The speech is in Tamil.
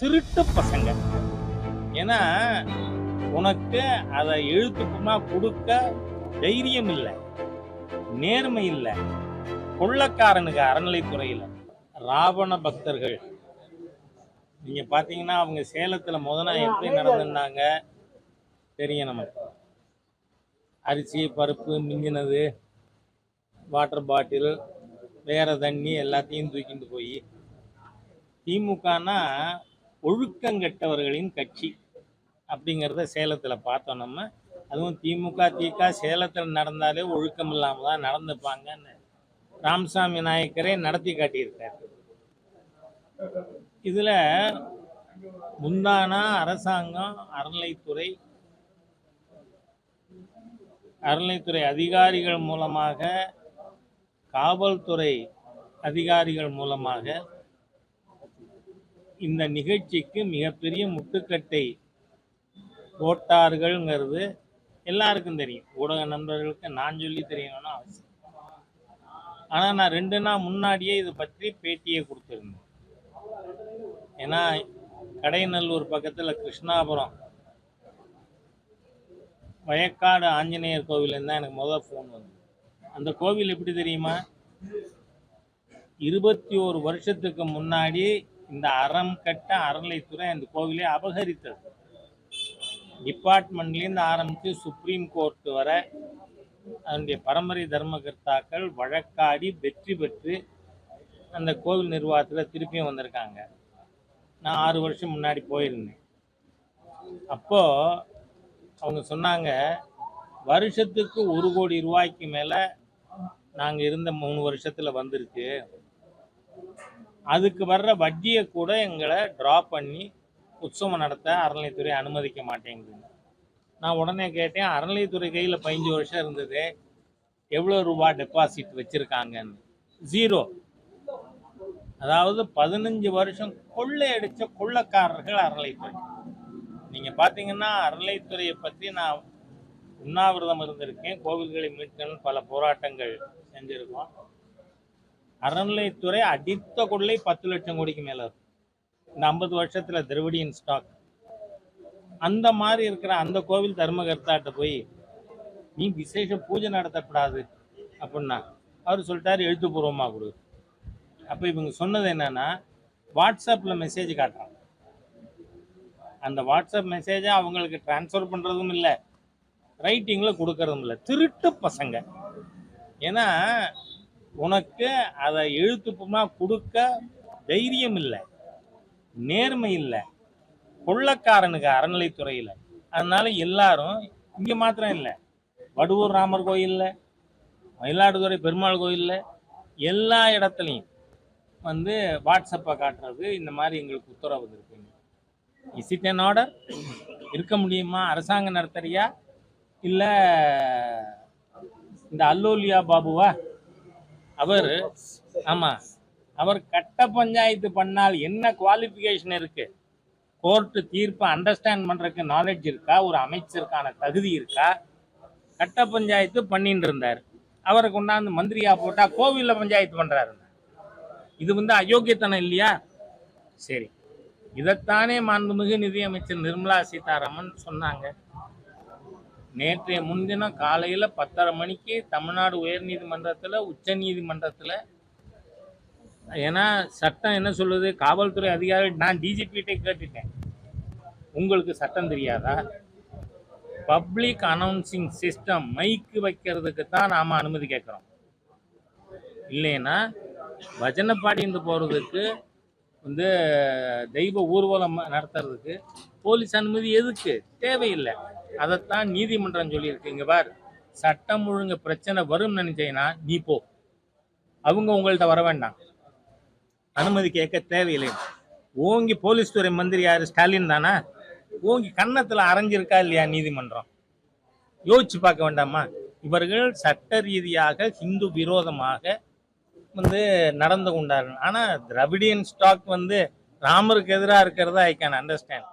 திருட்டு பசங்க. ஏன்னா உனக்கு அதை எழுத்துக்குமா கொடுக்க தைரியம் இல்லை நேர்மை இல்லை. கொள்ளக்காரனுக்கு அறநிலைத்துறையில் ராவண பக்தர்கள். நீங்கள் பார்த்தீங்கன்னா அவங்க சேலத்தில் முதல்ல எப்படி நடந்திருந்தாங்க தெரியும் நமக்கு. அரிசி பருப்பு மிஞ்சினது வாட்டர் பாட்டில் வேறு தண்ணி எல்லாத்தையும் தூக்கிட்டு போய் திமுகனா ஒழுக்கங்கெட்டவர்களின் கட்சி அப்படிங்கிறத சேலத்தில் பார்த்தோம் நம்ம. அதுவும் திமுக திக சேலத்தில் நடந்தாலே ஒழுக்கம் இல்லாமல் தான் நடந்துப்பாங்கன்னு ராமசாமி நாயக்கரே நடத்தி காட்டியிருக்காரு. இதில் முந்தானா அரசாங்கம் அறநிலைத்துறை அறநிலைத்துறை அதிகாரிகள் மூலமாக காவல்துறை அதிகாரிகள் மூலமாக இந்த நிகழ்ச்சிக்கு மிகப்பெரிய முட்டுக்கட்டை போட்டார்கள்ங்கிறது எல்லாருக்கும் தெரியும். ஊடக நண்பர்களுக்கு நான் சொல்லி தெரியணும்னு அவசியம் ஆனால் நான் ரெண்டு நாள் முன்னாடியே இதை பற்றி பேட்டியை கொடுத்துருந்தேன். ஏன்னா கடைநல்லூர் பக்கத்தில் கிருஷ்ணாபுரம். வயக்காடு ஆஞ்சநேயர் கோவிலேருந்து தான் எனக்கு முதல் ஃபோன் வந்து அந்த கோவில் எப்படி தெரியுமா? இருபத்தி ஒரு வருஷத்துக்கு முன்னாடி இந்த அறம் கட்ட அறநிலைத்துறை அந்த கோவிலை அபகரித்தது. டிபார்ட்மெண்ட்லேருந்து ஆரம்பித்து சுப்ரீம் கோர்ட் வர அதனுடைய பரம்பரை தர்மகர்த்தாக்கள் வழக்காடி வெற்றி பெற்று அந்த கோவில் நிர்வாகத்தில் திருப்பியும் வந்திருக்காங்க. நான் ஆறு வருஷம் முன்னாடி போயிருந்தேன். அப்போது அவங்க சொன்னாங்க வருஷத்துக்கு ஒரு கோடி ரூபாய்க்கு மேலே நாங்கள் இருந்த மூணு வருஷத்தில் வந்திருக்கு. அதுக்கு வர்ற வட்டியை கூட எங்களை ட்ரா பண்ணி உற்சவம் நடத்த அறநிலைத்துறை அனுமதிக்க மாட்டேங்குது. நான் உடனே கேட்டேன் அறநிலைத்துறை கையில் பதினஞ்சு வருஷம் இருந்தது. எவ்வளோ ரூபா டெபாசிட் வச்சுருக்காங்கன்னு? ஜீரோ அதாவது பதினஞ்சு வருஷம் கொள்ளையடித்த கொள்ளக்காரர்கள் அறநிலைத்துறை நீங்கள் பார்த்தீங்கன்னா அறநிலைத்துறையை பற்றி நான் உண்ணாவிரதம் இருந்திருக்கேன். கோவில்களை மீட்கணும்னு பல போராட்டங்கள் செஞ்சுருக்கோம். அறநிலைத்துறை அடித்த கொள்ளை பத்து லட்சம் கோடிக்கு மேலே இருக்கும் இந்த ஐம்பது வருஷத்தில் திரவிடியன் ஸ்டாக் அந்த மாதிரி இருக்கிற அந்த கோவில் தர்மகர்த்தாட்ட போய் நீ விசேஷ பூஜை நடத்தக்கூடாது அப்படின்னா அவர் சொல்லிட்டாரு எழுத்துப்பூர்வமாக கொடு. அப்போ இவங்க சொன்னது என்னன்னா வாட்ஸ்அப்பில் மெசேஜ் காட்டுறாங்க. அந்த வாட்ஸ்அப் மெசேஜை அவங்களுக்கு ட்ரான்ஸ்ஃபர் பண்ணுறதும் இல்லை ரைட்டிங்கில் கொடுக்கறதும் இல்லை திருட்டு பசங்க. ஏன்னா உனக்கு அதை எழுத்துப்பூர்வமாக கொடுக்க தைரியம் இல்லை நேர்மை இல்லை கொள்ளக்காரனுக்கு அறநிலைத்துறையில். அதனால எல்லாரும் இங்கே மாத்திரம் இல்லை வடுவூர் ராமர் கோயிலில் மயிலாடுதுறை பெருமாள் கோயிலில் எல்லா இடத்துலையும் வந்து வாட்ஸ்அப்பை காட்டுறது இந்த மாதிரி எங்களுக்கு உத்தரவு இருக்குங்க இஸ் இட் அன் ஆர்டர் இருக்க முடியுமா? அரசாங்கம் நடத்துறியா இல்லை இந்த அல்லோலியா பாபுவா? அவர் ஆமாம் அவர் கட்ட பஞ்சாயத்து பண்ணால் என்ன குவாலிஃபிகேஷன் இருக்கு? கோர்ட்டு தீர்ப்பை அண்டர்ஸ்டாண்ட் பண்றதுக்கு நாலேஜ் இருக்கா? ஒரு அமைச்சருக்கான தகுதி இருக்கா? கட்ட பஞ்சாயத்து பண்ணிட்டு இருந்தார். அவரை கொண்டாந்து மந்திரியா போட்டா கோவில்ல பஞ்சாயத்து பண்றாரு. இது வந்து அயோக்கியத்தனம் இல்லையா? சரி. இதைத்தானே மாண்புமிகு நிதியமைச்சர் நிர்மலா சீதாராமன் சொன்னாங்க. நேற்றைய முன்தினம் காலையில் பத்தரை மணிக்கு தமிழ்நாடு உயர்நீதிமன்றத்தில் உச்ச நீதிமன்றத்தில் ஏன்னா சட்டம் என்ன சொல்லுது? காவல்துறை அதிகாரி நான் டிஜிபிகிட்டே கேட்டுட்டேன். உங்களுக்கு சட்டம் தெரியாதா? பப்ளிக் அனௌன்சிங் சிஸ்டம் மைக்கு வைக்கிறதுக்கு தான் நாம் அனுமதி கேட்குறோம். இல்லைன்னா பஜனை பாடிட்டு போகிறதுக்கு வந்து தெய்வ ஊர்வலம் நடத்துறதுக்கு போலீஸ் அனுமதி எதுக்கு? தேவையில்லை. அதைத்தான் நீதிமன்றம் சொல்லியிருக்கு இங்கே பார். சட்டம் ஒழுங்கு பிரச்சனை வரும்னு நினைச்சீங்கன்னா நீ போ. அவங்க உங்கள்கிட்ட வர வேண்டாம். அனுமதி கேட்க தேவையில்லை. ஓங்கி போலீஸ் துறை மந்திரி யார்? ஸ்டாலின் தானா? ஓங்கி கன்னத்தில் அரைஞ்சிருக்கா இல்லையா நீதிமன்றம்? யோசிச்சு பார்க்க வேண்டாமா? இவர்கள் சட்ட ரீதியாக ஹிந்து விரோதமாக வந்து நடந்து கொண்டார்கள். ஆனால் திராவிடியன் ஸ்டாக் வந்து ராமருக்கு எதிராக இருக்கிறதா ஐ கேன் அண்டர்ஸ்டாண்ட்